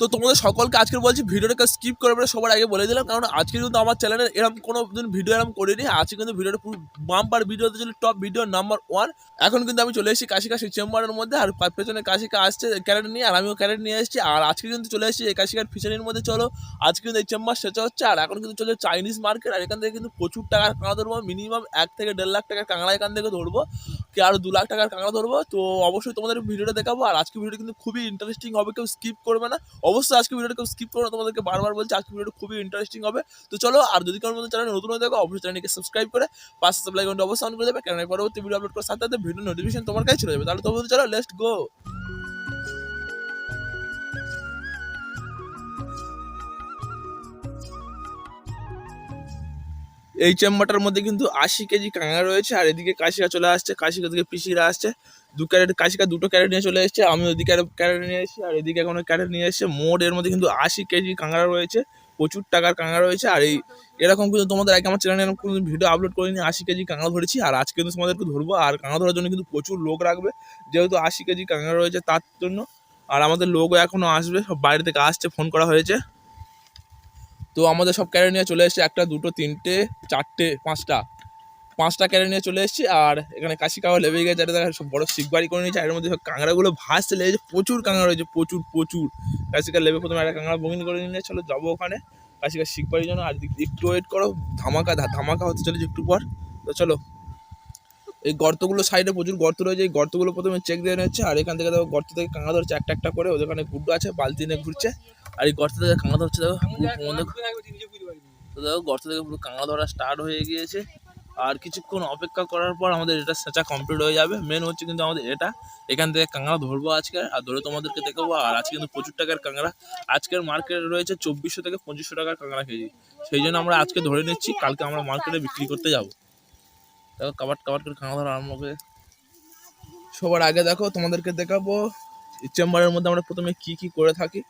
তো তোমাদের সকলকে আজকে বলছি ভিডিওটাকে স্কিপ করে না, সবার আগে বলে দিলাম, কারণ আজকে কিন্তু আমার চ্যানেলে এরকম কোনো দিন ভিডিও এরকম করিনি, আজকে কিন্তু ভিডিওটা পুরো বাম্পার ভিডিওতে ছিল টপ ভিডিও নাম্বার ওয়ান এখন কিন্তু আমি চলে এসেছি কাশিকা সেই চেম্বারের মধ্যে, আর পেছনে কাশিকা আসছে ক্যারেট নিয়ে, আর আমিও ক্যারেট নিয়ে এসেছি, আর আজকে কিন্তু চলে এসেছি এই কাশিকার ফিচারির মধ্যে, চলো। আজকে কিন্তু এই চেম্বার সেচা হচ্ছে, আর এখন কিন্তু চলে চাইনিজ মার্কেট আর এখান থেকে কিন্তু প্রচুর টাকার কাঁকড়া ধরবো মিনিমাম এক থেকে দেড় লাখ টাকার কাঁকড়া এখান থেকে ধরবো, কি আরও দু লাখ টাকার কাঁকড়া ধরবো। তো অবশ্যই তোমাদের ভিডিওটা দেখাবো, আর আজকে ভিডিওটা কিন্তু খুবই ইন্টারেস্টিং হবে, কেউ স্কিপ করবে না। অবশ্যই আজকে ভিডিওটা কেউ স্কিপ করো তোমাদেরকে বারবার বলছি আজকে ভিডিওটা খুবই ইন্টারেস্টিং হবে। তো চলো, আর যদি কোনো চ্যানেল নতুন হয়ে থাকো, অবশ্যই চ্যানেলকে সাবস্ক্রাইব করে পাশে সাপ্লাই অবশ্যই অন করে দেবে। কেন পরবর্তী ভিডিও আপলোড করার সাথে সাথে ভিডিও নোটিফিকেশন তোমার কাছে চলে যাবে। তাহলে তবে চলো লেটস গো এই চেম্বারটার মধ্যে কিন্তু আশি কেজি কাঁকড়া রয়েছে, আর এদিকে কাশিকা চলে আসছে, কাশিকা থেকে পিসিরা আসছে। দু ক্যারেট, কাশিকা দুটো ক্যারেট নিয়ে চলে এসেছে আমি ওদিকে ক্যারেট নিয়ে এসেছি, আর এদিকে কোনো ক্যারেট নিয়ে এসেছে। মোট এর মধ্যে কিন্তু আশি কেজি কাঁকড়া রয়েছে, প্রচুর টাকার কাঁকড়া রয়েছে, আর এই এরকম কিন্তু তোমাদের আগে আমার চ্যানেলে কোনো ভিডিও আপলোড করিনি, আশি কেজি কাঁকড়া ধরেছি, আর আজকে কিন্তু তোমাদেরকে ধরবো, আর কাঁকড়া ধরার জন্য কিন্তু প্রচুর লোক রাখবে, যেহেতু আশি কেজি কাঁকড়া রয়েছে তার জন্য। আর আমাদের লোকও এখনও আসবে, সব বাইরে থেকে আসছে ফোন করা হয়েছে। তো আমাদের সব ক্যারেট নিয়ে চলে এসেছে একটা, দুটো, তিনটে, চারটে, পাঁচটা। পাঁচটা ক্যারেট নিয়ে চলে এসেছি আর এখানে কাশি কাওয়া লেবে গেছে। এটা দেখা, সব বড় শিকবাড়ি করে নিয়েছে। এর মধ্যে সব কাঁকড়াগুলো ভাসতে লেগেছে, প্রচুর কাঁকড়া রয়েছে, প্রচুর প্রচুর। কাশিকা লেবে প্রথমে একটা কাঁকড়া বগিন করে নিয়ে, চলো যাব ওখানে। কাশিকা শিকবাড়ির জন্য। আর একটু ওয়েট করো, ধামাকা ধামাকা হতে চলেছে একটু পর। তো চলো। এই গর্তগুলো সাইডে প্রচুর গর্ত রয়েছে। এই গর্তগুলো প্রথমে চেক দিয়ে নিচ্ছে আর এখান থেকে দেখো গর্ত থেকে কাঁকড়া ধরছে একটা একটা করে। ওদের ওখানে গুড্ডু আছে, বালতি নিয়ে ঘুরছে। আর এই গর্ত থেকে কাঁকড়া ধরছে দেখো দেখো গর্ত থেকে পুরো কাঁকড়া ধরা স্টার্ট হয়ে গিয়েছে। আর কিছুক্ষণ অপেক্ষা করার পর আমাদের এটা সেচা কমপ্লিট হয়ে যাবে। মেন হচ্ছে কিন্তু আমাদের এটা। এখান থেকে কাঁকড়া ধরবো আজকে আর ধরে তোমাদেরকে দেখাবো। আর আজকে কিন্তু প্রচুর টাকার কাঁকড়া। আজকের মার্কেটে রয়েছে চব্বিশশো থেকে পঁচিশশো টাকার কাঁকড়া কেজি। সেই জন্য আমরা আজকে ধরে নিচ্ছি কালকে আমরা মার্কেটে বিক্রি করতে যাব। দেখো কাবার কাবার করে কাঁকড়া ধরা আরম্ভ হবে সবার আগে দেখো তোমাদেরকে দেখাবো। চেম্বারের মধ্যে আমরা প্রথমে কি কি করে থাকি।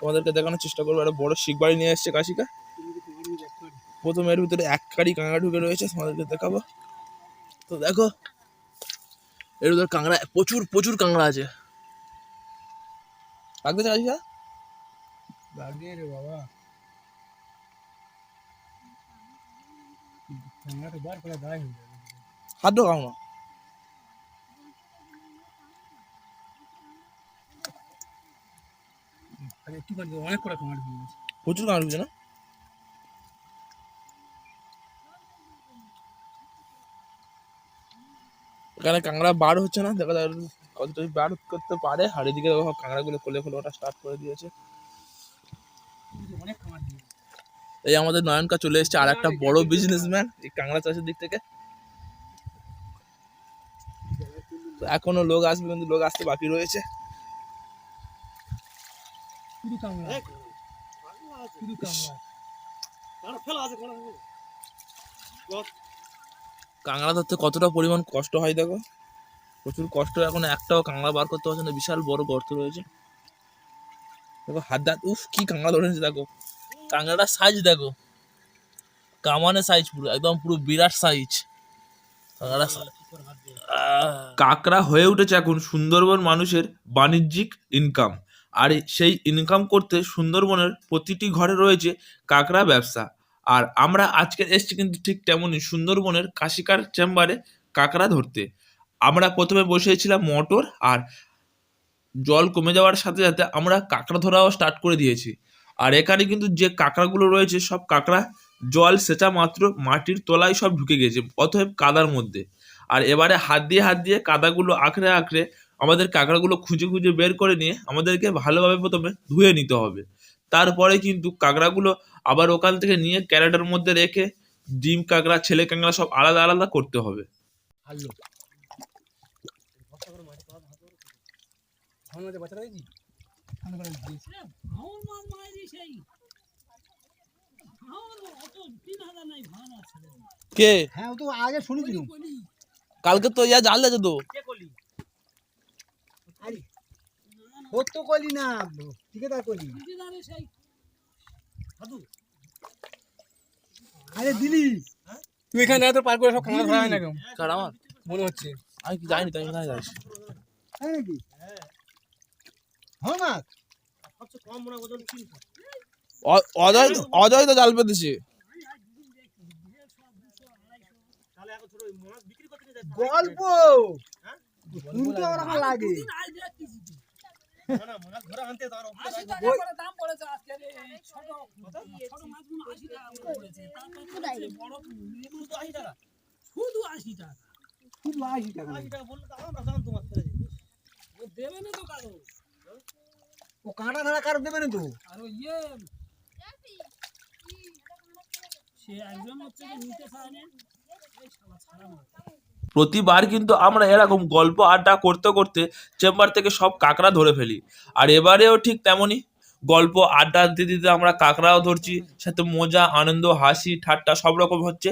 তোমাদেরকে দেখানোর চেষ্টা করব। একটা বড় শিকবাড়ি নিয়ে এসছে কাশিকা। প্রথমে এর ভিতরে এক কারি কাঁকড়া ঢুকে রয়েছে তোমাদেরকে দেখাবো। তো দেখো এর ভিতরে কাঁকড়া প্রচুর প্রচুর কাঁকড়া আছে। রাখতে চাই রে বাবা। হাত ঢোকাও না। আর একটু করে অনেক করে ক্যামেরা দিয়ে দিয়েছে প্রচুর কাঁকড়া ঢুকছে না? এখানে কাঁকড়া বার হচ্ছে না দেখা যায় কতটা বার করতে পারে। আর এদিকে দেখো কাঁকড়াগুলো কোলে কোলে ওটা স্টার্ট করে দিয়েছে। অনেক দিয়ে এই আমাদের নয়নকা চলে এসেছে আর একটা বড় বিজনেসম্যান এই কাঁকড়া চাষের দিক থেকে। এখনও লোক আসবে কিন্তু লোক আসতে বাকি রয়েছে। শুধু ক্যামেরা শুধু ক্যামেরা কাঁকড়া ধরতে কতটা পরিমাণ কষ্ট হয় দেখো? প্রচুর কষ্ট এখন একটাও কাঁকড়া বার করতে পারছে না বিশাল বড় গর্ত রয়েছে। দেখো হাত দাঁত উফ কি কাঁকড়া ধরেছে দেখো। কাঁকড়াটার সাইজ দেখো। কামানের সাইজ পুরো একদম পুরো বিরাট সাইজ কাঁকড়া কাঁকড়া হয়ে উঠেছে এখন সুন্দরবন মানুষের বাণিজ্যিক ইনকাম আর সেই ইনকাম করতে সুন্দরবনের প্রতিটি ঘরে রয়েছে কাঁকড়া ব্যবসা। আর আমরা আজকে এসেছি কিন্তু ঠিক তেমনই সুন্দরবনের কাশিকার চেম্বারে কাঁকড়া ধরতে। আমরা প্রথমে বসেছিলাম মোটর আর জল কমে যাওয়ার সাথে সাথে আমরা কাঁকড়া ধরাও স্টার্ট করে দিয়েছি। আর এখানে কিন্তু যে কাঁকড়াগুলো রয়েছে সব কাঁকড়া জল সেচা মাত্র মাটির তলায় সব ঢুকে গেছে, অতএব কাদার মধ্যে। আর এবারে হাত দিয়ে হাত দিয়ে কাদাগুলো আঁকড়ে আঁকড়ে আমাদের কাঁকড়াগুলো খুঁজে খুঁজে বের করে নিয়ে আমাদেরকে ভালোভাবে প্রথমে ধুয়ে নিতে হবে। তারপরে কিন্তু কাঁকড়াগুলো আবার ওখান থেকে নিয়ে ক্যারেটের মধ্যে রেখে ডিম কাঁকড়া ছেলে কাঁকড়া সব আলাদা আলাদা করতে হবে। দিয়েছি দিয়েছি কে? হ্যাঁ ও তো আগে শুনেছিলাম। কালকে তো ইয়া জাল আছে তো। সত্য কলি না ঠিকাদার কলি। আরে দিলি। তুই এখানে এত পার করে সব কাঁকড়া ধরা হয় না কেউ কার আমার? মনে হচ্ছে। আমি কি জানি তাই না যাচ্ছি। তাই নাকি? হ্যাঁ। মাছ অজয় অজয় তো জাল পেতেছে। গল্প। শুনতে ওরকম লাগে। শুধু আশি টাকা শুধু আশি টাকা দেবে না তো কারও ও কাঁটা ধারা কারও দেবে না তো? আর ইয়ে সে একজন হচ্ছে নিতে চায় না। ছাড়া মাছ প্রতিবার কিন্তু আমরা এরকম গল্প আড্ডা করতে করতে চেম্বার থেকে সব কাঁকড়া ধরে ফেলি। আর এবারেও ঠিক তেমনই। গল্প আড্ডা দিতে দিতে আমরা কাঁকড়াও ধরছি, সাথে মজা, আনন্দ, হাসি, ঠাট্টা সব রকম হচ্ছে।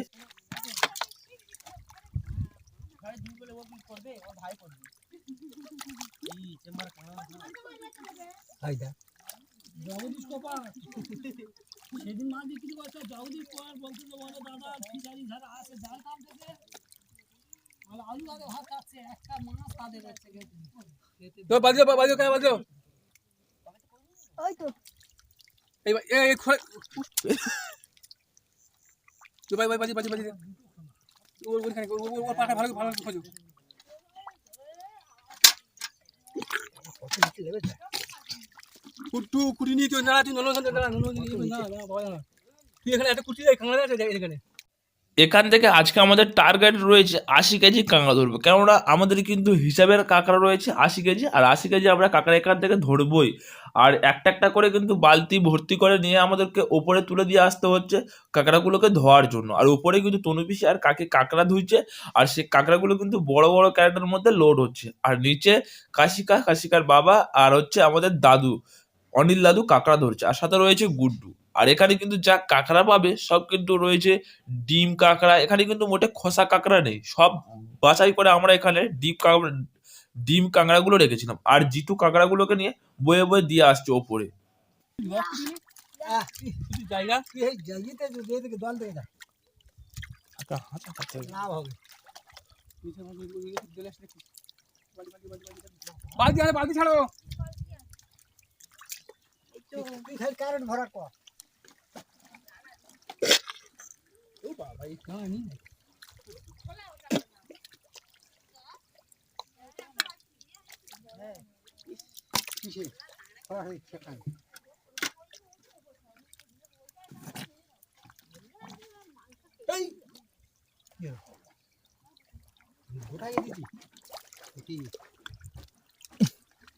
সেদিন মাছ বিক্রি করছে জগদীশ যে দাদা যারা আছে দাম থেকে তো বাজো বাজো কে বাজো ওই তো এই এই তো ভাই ভাই বাজি বাজি বাজি ওর ওর ওর- ওর পাটা ভালো ভালো খোঁজো কুটু কুটি নিয়ে তুই না তুই নলো না না তুই এখানে একটা কুটি এখানে এখান থেকে আজকে আমাদের টার্গেট রয়েছে আশি কেজি কাঁকড়া ধরবো। কেননা আমাদের কিন্তু হিসাবের কাঁকড়া রয়েছে আশি কেজি, আর আশি কেজি আমরা কাঁকড়া এখান থেকে ধরবই। আর একটা একটা করে কিন্তু বালতি ভর্তি করে নিয়ে আমাদেরকে ওপরে তুলে দিয়ে আসতে হচ্ছে কাঁকড়াগুলোকে ধোয়ার জন্য। আর উপরে কিন্তু তনুপিসি আর কাকে কাঁকড়া ধুইছে, আর সেই কাঁকড়াগুলো কিন্তু বড় বড় ক্যারেটের মধ্যে লোড হচ্ছে। আর নিচে কাশিকা, কাশিকার বাবা, আর হচ্ছে আমাদের দাদু, অনিল দাদু কাঁকড়া ধরছে। আর সাথে রয়েছে গুড্ডু। আর এখানে কিন্তু যা কাঁকড়া পাবে সব কিন্তু রয়েছে ডিম কাঁকড়া। এখানে কিন্তু মোটে খোসা কাঁকড়া নেই সব বাছাই করে আমরা এখানে ডিম কাঁকড়া ডিম কাঁকড়াগুলো রেখেছিলাম। আর জিতু কাঁকড়াগুলোকে নিয়ে বয়ে বয়ে দিয়ে আসছে ওপরে। আহ, কি- তুই জায়গা কি এই জায়গাতে যে দিয়ে থেকে দল থেকে যা না হবে বালতি আরে বালতি ছাড়ো তুই খালি কারেন্ট ভরা কর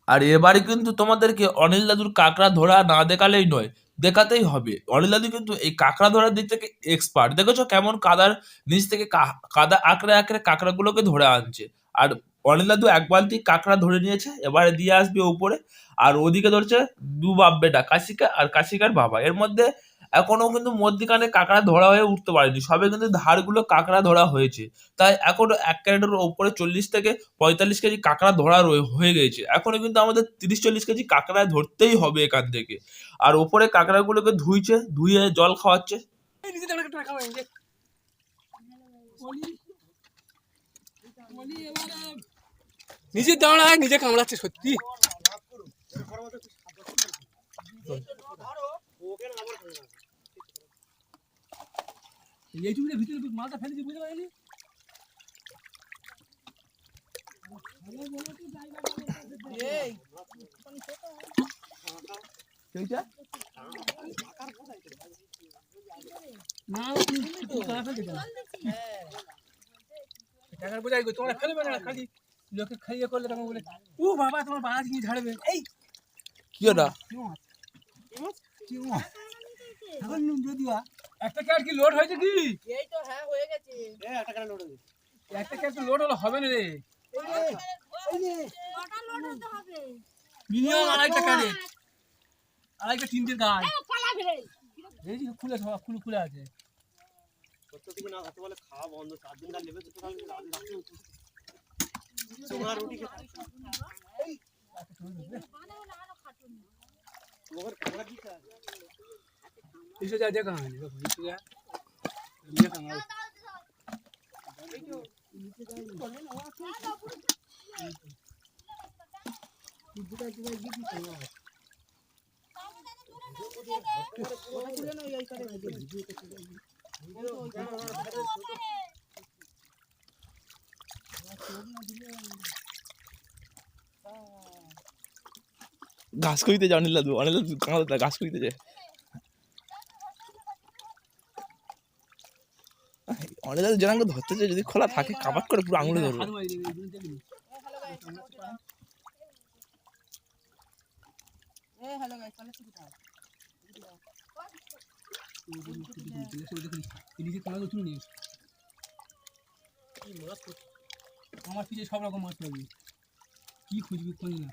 আর এবারে কিন্তু তোমাদেরকে অনিল দাদুর কাঁকড়া ধরা না দেখালেই নয় দেখাতেই হবে। অনিল দাদু কিন্তু এই কাঁকড়া ধরার দিক থেকে এক্সপার্ট দেখেছ কেমন কাদার নিচ থেকে কাদা আঁকড়ে আঁকড়ে কাঁকড়াগুলোকে ধরে আনছে। আর অনিল দাদু এক বালতি কাঁকড়া ধরে নিয়েছে, এবারে দিয়ে আসবে উপরে। আর ওদিকে ধরছে দু বাপ বেটা কাশিকা আর কাশিকার বাবা। এর মধ্যে এখনও কিন্তু মধ্যিখানে কাঁকড়া ধরা হয়ে উঠতে পারেনি। সবে কিন্তু ধারগুলো কাঁকড়া ধরা হয়েছে। তাই এখনও এক ক্যারেটের ওপরে চল্লিশ থেকে পঁয়তাল্লিশ কেজি কাঁকড়া ধরা রয়ে- হয়ে গেছে। এখনও কিন্তু আমাদের তিরিশ চল্লিশ কেজি কাঁকড়া ধরতেই হবে এখান থেকে। আর ওপরে কাঁকড়াগুলোকে ধুইছে ধুয়ে জল খাওয়াচ্ছে। নিজে দাঁড়ায় নিজে কামড়াচ্ছে সত্যি। এইটুকুনের ভিতরে মাথা ফেলে দিয়ে বুঝতে পারিনি তোমরা ফেলবে না খালি? লোকে খাইয়ে করলে তখন বলে ও বাবা তোমার বাড়া জিনিস ঝাড়বে। এই। কি ওটা? কি ও? এখন যদিও একটা ক্যাট কি লোড হয়েছে কি? এই তো হ্যাঁ হয়ে গেছে। একটা ক্যাট লোড হলে হবে না রে। কটা লোড হতে হবে? মিনিমাম আড়াইটা ক্যারেট আড়াইটা তিনটে গাছ। এই যে খুলে সব খুলে খুলে আছে। এসে যা দেখা হয়নি দেখো এসে যা দেখা হয় ঘাস করিতে যায় অনিল দাদু অনিল দাদু কাঁদা ঘাস করিতে যায় অনিল দাদু যেরকম করে ধরতে চায় যদি খোলা থাকে কাবাট করে পুরো আঙুলে ধরবে হাত মারি দেবে এগুলো দেখবি এ হ্যালো গাইস তাহলে কি কোথায় ইলিশের কাঁড়া তুলে নিয়ে এসো। আমার পিছিয়ে সব রকম মাছ পাবি কি খুঁজবি খুঁজি না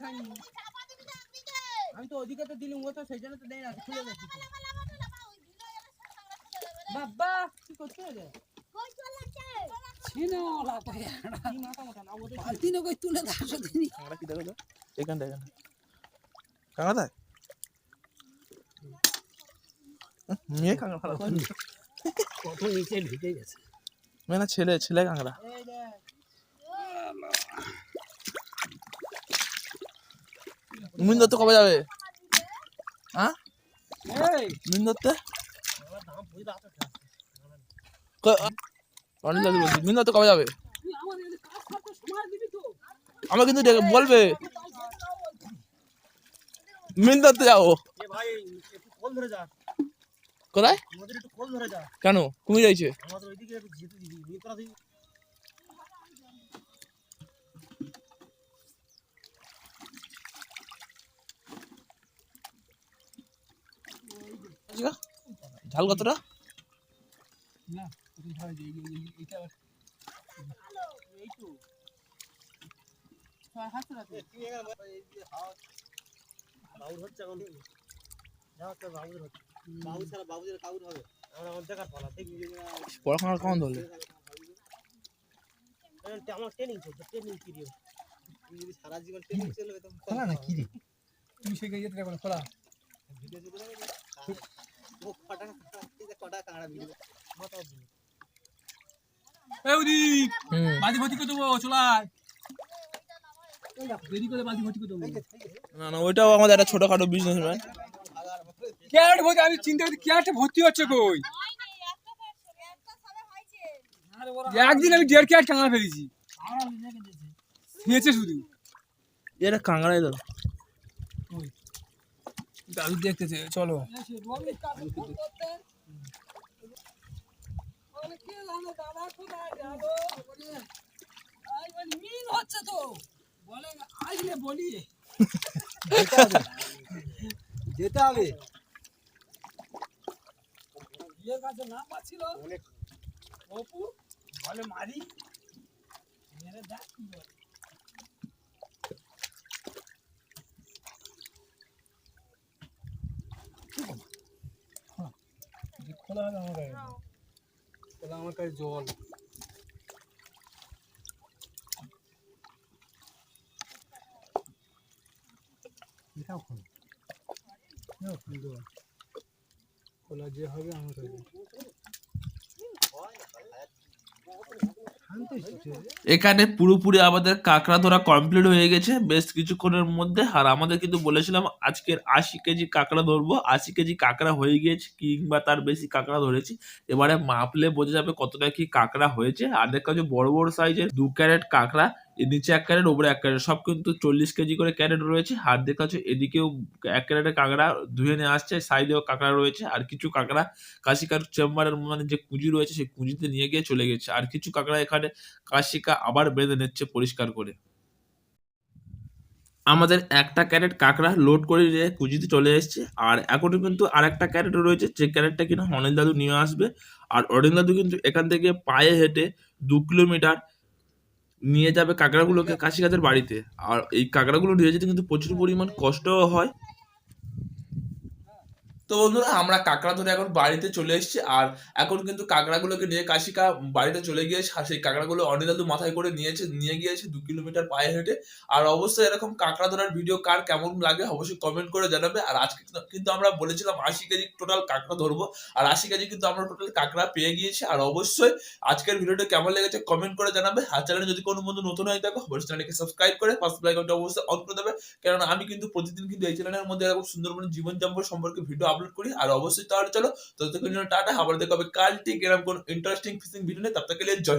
খাইনি আমি তো ওদিকে তো দিলুম ও তো সেই জন্য তো দেয় না খুলে গেছি। তো। বাবা কি করছ রে? ছিনে ওরা কই কি মাথা মোটা না ওদের বালতি না কই তুলে দাসো দিনি কাঁকড়া কি দেখো তো এখানটা এখানটা কাঁকড়া দেয় মেয়ে কাঁকড়া ভালো কত নিচে ঢুকে গেছে মেয়ে না ছেলে ছেলে কাঁকড়া এই দেখ মিন ধরতে কবে যাবে? হ্যাঁ মিন অনিল দাদু বলছি মিন ধরতে কবে যাবে? আমাকে কিন্তু বলবে। মিন ধরতে যাব কোথায়? কেন? কুমির রয়েছে আমাদের ওইদিকে একটু যেতে দিবি নিয়ে করা দিবি ঝাল কতটা না ওটা ধরে দে, এই- এই- এইটা আবার এই তো ছয় হাত রাখো তুই এখানে বল, এই যে হাওয়া বাবুর হচ্ছে এখন যা হচ্ছে বাবুর হচ্ছে বাবু ছাড়া বাবুদের কাউর হবে আমরা আমার দেখার পালা দেখবি যে না, পড়াশোনা কেমন ধরলে? এই, আমার ট্রেনিং চলছে ট্রেনিং পিরিয়ড যদি সারা জীবন ট্রেনিং চলবে তো খোলা না কি রে? তুমি সেই গিয়ে যেতে খোলা ভিডিও চলে যাবে ও কটা এই যে কটা কাঁড়া ভিডিও মাথা দিবি এই উদিক হুম। বাজি ভর্তি করে দেবো চলায়। দেরি করে বাজি ভর্তি করে দেবো। না না ওইটাও আমাদের একটা ছোটখাটো বিজনেসম্যান ক্যারেট ভর্তি আমি চিন্তা করছি ক্যারেটে ভর্তি হচ্ছে কই? একদিন আমি দেড় ক্যারেট কাঁকড়া ফেলেছি। খেয়েছে শুধু। এটা কাঁকড়াই তো। দাদু দেখতেছে চলো। এসে রমি কাকু ফোন করতে বলে কে দাদা কোথায় যাব বলে আই বলি মিন হচ্ছে তো বলে আসলে বলি যেতে হবে কাছে নাম পাচ্ছিল অপু বলে মারি। মেরে দেখ কি বলে খোলা আমার কাছে জল। খোলা যে হবে আমার কাছে। এখানে পুরোপুরি আমাদের কাঁকড়া ধরা কমপ্লিট হয়ে গেছে। বেশ কিছুক্ষণের মধ্যে। আর আমাদের কিন্তু বলেছিলাম, আজকের আশি কেজি কাঁকড়া ধরবো। আশি কেজি কাঁকড়া হয়ে গিয়েছে, কিংবা তার বেশি কাঁকড়া ধরেছি। এবারে মাপলে বোঝা যাবে কতটা কি কাঁকড়া হয়েছে। আর দেখা বড় বড় সাইজের দু ক্যারেট কাঁকড়া। নিচে এক ক্যারেট, ওপরে এক ক্যারেট। সব কিন্তু চল্লিশ কেজি করে ক্যারেট রয়েছে। হাত দেখা যাচ্ছে এদিকেও এক ক্যারেটের কাঁকড়া ধুয়ে নিয়ে আসছে, সাইডেও কাঁকড়া রয়েছে। আর কিছু কাঁকড়া কাশিকার চেম্বারের মানে যে কুঁজি রয়েছে, সেই কুঁজিতে নিয়ে গিয়ে চলে গেছে। আর কিছু কাঁকড়া এখানে কাশিকা আবার বেঁধে নিচ্ছে পরিষ্কার করে। আমাদের একটা ক্যারেট কাঁকড়া লোড করে নিয়ে কুঁজিতে চলে এসছে। আর এখনও কিন্তু আর একটা ক্যারেট রয়েছে, যে ক্যারেটটা কিনা অনিল দাদু নিয়ে আসবে। আর অনিল দাদু কিন্তু এখান থেকে পায়ে হেঁটে দু কিলোমিটার নিয়ে যাবে কাঁকড়াগুলোকে কাশিকাদের বাড়িতে। আর এই কাঁকড়াগুলো নিয়ে যেতে কিন্তু প্রচুর পরিমাণ কষ্টও হয়। তো বন্ধুরা, আমরা কাঁকড়া ধরে এখন বাড়িতে চলে এসেছি আর এখন কিন্তু কাঁকড়াগুলোকে নিয়ে কাশিকা বাড়িতে চলে গিয়েছে আর সেই কাঁকড়াগুলো অনিদাদু মাথায় করে নিয়েছে, নিয়ে গিয়েছে দু কিলোমিটার পায়ে হেঁটে। আর অবশ্যই এরকম কাঁকড়া ধরার ভিডিও কার কেমন লাগে অবশ্যই কমেন্ট করে জানাবে। আর আজকে কিন্তু- আমরা বলেছিলাম আশি কেজি টোটাল কাঁকড়া ধরবো। আর আশি কেজি কিন্তু আমরা টোটাল কাঁকড়া পেয়ে গিয়েছি। আর অবশ্যই আজকের ভিডিওটা কেমন লেগেছে কমেন্ট করে জানাবে। আর চ্যানেলে যদি কোনো বন্ধু নতুন হয়ে থাকো, অবশ্যই চ্যানেলকে সাবস্ক্রাইব করে পাশে লাইকনটা অবশ্যই অন করে দেবে। কারণ আমি কিন্তু প্রতিদিন কিন্তু এই চ্যানেলের মধ্যে এরকম সুন্দরবন জীবনযাপন সম্পর্কে ভিডিও আপলোড করি, আর অবশ্যই তাহলে চলো ততক্ষণ জন্য টাটা, আবার দেখা হবে কাল ঠিক এরকম কোনো ইন্টারেস্টিং ফিশিং ভিডিও নিয়ে তবে জয়